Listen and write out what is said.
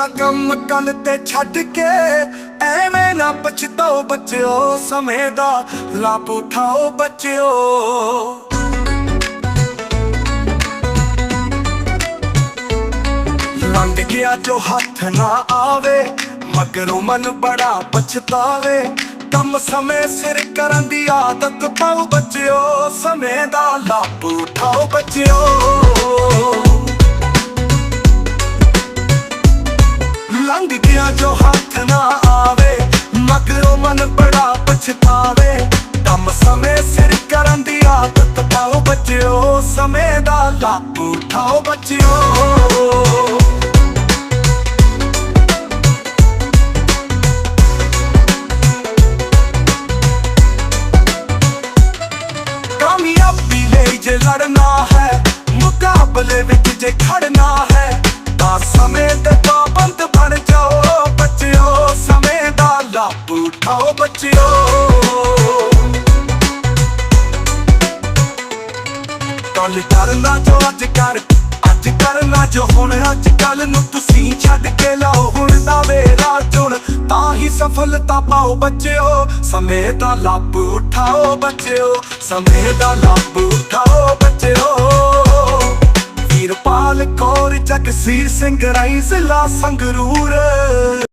ਤਾਂ ਕੰਮ ਕੰਨ ਤੇ ਛੱਡ ਕੇ ਐਵੇਂ ਨਾ ਪਛਤਾਓ, ਬੱਚਿਓ ਸਮੇਂ ਦਾ ਲਾਭ ਉਠਾਓ, ਬੱਚਿਓ। ਲੰਘ ਗਿਆ ਜੋ ਹੱਥ ਨਾ ਆਵੇ, ਮਗਰੋਂ ਮਨ ਬੜਾ ਪਛਤਾਵੇ। ਕੰਮ ਸਮੇਂ ਸਿਰ ਕਰਨ ਦੀ ਆਦਤ ਪਾਓ, ਬੱਚਿਓ ਸਮੇਂ ਦਾ ਲਾਭ ਉਠਾਓ, ਬੱਚਿਓ। ਲੰਘ ਗਿਆ ਜੋ ਹੱਥ ਨਾ ਆਵੇ, ਮਗਰੋਂ ਮਨ ਬੜਾ ਪਛਤਾਵੇ। ਕੰਮ ਸਮੇਂ ਸਿਰ ਕਰਨ ਦੀ ਆਦਤ ਪਾਓ, ਬੱਚਿਓ, ਸਮੇਂ ਦਾ ਲਾਭ ਉਠਾਓ, ਬੱਚਿਓ। ਕਾਮਯਾਬੀ ਲਈ ਜੇ ਲੜਨਾ ਹੈ, ਮੁਕਾਬਲੇ ਵਿੱਚ ਜੇ ਖੜਨਾ ਉਠਾਓ ਬੱਚਿਓ। ਕੱਲ ਕਰਨਾ ਜੋ ਅੱਜ ਕਰ, ਅੱਜ ਕਰਨਾ ਜੋ ਹੁਣ, ਅੱਜ ਕੱਲ ਨੂੰ ਤੁਸੀਂ ਛੱਡ ਕੇ ਲਾਓ। ਹੁਣ ਦਾ ਵੇਲਾ ਚੁਣ, ਤਾਂ ਹੀ ਸਫਲਤਾ ਪਾਓ ਬੱਚਿਓ। ਸਮੇਂ ਦਾ ਲਾਭ ਉਠਾਓ ਬੱਚਿਓ, ਸਮੇਂ ਦਾ ਲਾਭ ਉਠਾਓ ਬੱਚਿਓ। ਵੀਰਪਾਲ ਕੌਰ, ਜਗਸੀਰ ਸਿੰਘ ਰਾਈ ਜ਼ਿਲ੍ਹਾ ਸੰਗਰੂਰ।